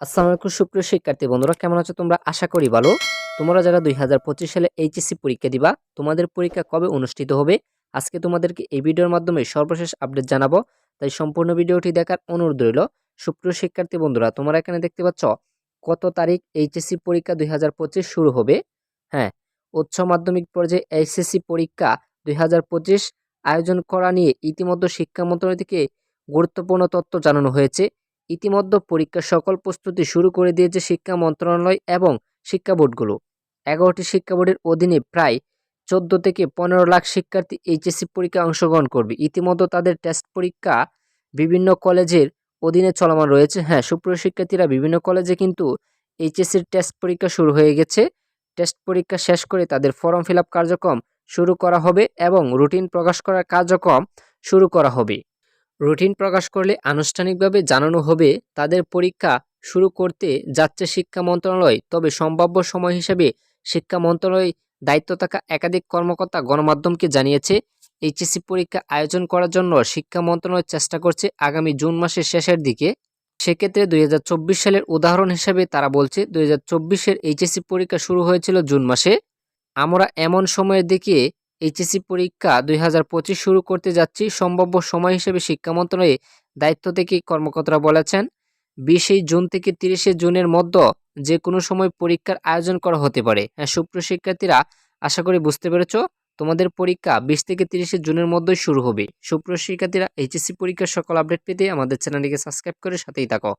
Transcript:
আসসালামু আলাইকুম, সুপ্রিয় শিক্ষার্থী বন্ধুরা, কেমন আছো তোমরা? আশা করি ভালো। তোমরা যারা দুই হাজার পঁচিশ সালে এইচএসসি পরীক্ষা দিবা, তোমাদের পরীক্ষা কবে অনুষ্ঠিত হবে? আজকে তোমাদেরকে এই ভিডিওর মাধ্যমে সর্বশেষ আপডেট জানাব। তাই সম্পূর্ণ ভিডিওটি দেখার অনুরোধ রইল। সুপ্রিয় শিক্ষার্থী বন্ধুরা, তোমরা এখানে দেখতে পাচ্ছ কত তারিখ এইচএসসি পরীক্ষা দুই হাজার পঁচিশ শুরু হবে। হ্যাঁ উচ্চ মাধ্যমিক পর্যায়ে এইচএসসি পরীক্ষা দুই হাজার পঁচিশ আয়োজন করা নিয়ে ইতিমধ্যে শিক্ষা মন্ত্রণালয় থেকে গুরুত্বপূর্ণ তথ্য জানানো হয়েছে। ইতিমধ্যে পরীক্ষার সকল প্রস্তুতি শুরু করে দিয়েছে শিক্ষা মন্ত্রণালয় এবং শিক্ষা বোর্ডগুলো। এগারোটি শিক্ষা বোর্ডের অধীনে প্রায় চোদ্দ থেকে পনেরো লাখ শিক্ষার্থী এইচএসসি পরীক্ষায় অংশগ্রহণ করবে। ইতিমধ্যে তাদের টেস্ট পরীক্ষা বিভিন্ন কলেজের অধীনে চলমান রয়েছে। হ্যাঁ সুপ্রিয় শিক্ষার্থীরা, বিভিন্ন কলেজে কিন্তু এইচএসসির টেস্ট পরীক্ষা শুরু হয়ে গেছে। টেস্ট পরীক্ষা শেষ করে তাদের ফর্ম ফিল কার্যক্রম শুরু করা হবে এবং রুটিন প্রকাশ করার কার্যক্রম শুরু করা হবে। রুটিন প্রকাশ করলে আনুষ্ঠানিকভাবে জানানো হবে তাদের পরীক্ষা শুরু করতে যাচ্ছে শিক্ষা মন্ত্রণালয়। তবে সম্ভাব্য সময় হিসেবে শিক্ষা মন্ত্রণালয় দায়িত্ব থাকা একাধিক কর্মকর্তা গণমাধ্যমকে জানিয়েছে, এইচএসসি পরীক্ষা আয়োজন করার জন্য শিক্ষা মন্ত্রণালয় চেষ্টা করছে আগামী জুন মাসের শেষের দিকে। সেক্ষেত্রে দুই হাজার চব্বিশ সালের উদাহরণ হিসেবে তারা বলছে, দুই হাজার চব্বিশের এইচএসসি পরীক্ষা শুরু হয়েছিল জুন মাসে। আমরা এমন সময়ের দিকে এইচএসসি পরীক্ষা দুই হাজার পঁচিশ শুরু করতে যাচ্ছি। সম্ভাব্য সময় হিসেবে শিক্ষা মন্ত্রণালয়ে দায়িত্ব থেকে কর্মকর্তারা বলেছেন, বিশে জুন থেকে তিরিশে জুনের মধ্যে যে কোনো সময় পরীক্ষার আয়োজন করা হতে পারে। হ্যাঁ সুপ্রিয় শিক্ষার্থীরা, আশা করি বুঝতে পেরেছ, তোমাদের পরীক্ষা বিশ থেকে তিরিশে জুনের মধ্যেই শুরু হবে। সুপ্রিয় শিক্ষার্থীরা, এইচএসসি পরীক্ষার সকল আপডেট পেতে আমাদের চ্যানেলটিকে সাবস্ক্রাইব করে সাথেই থাকো।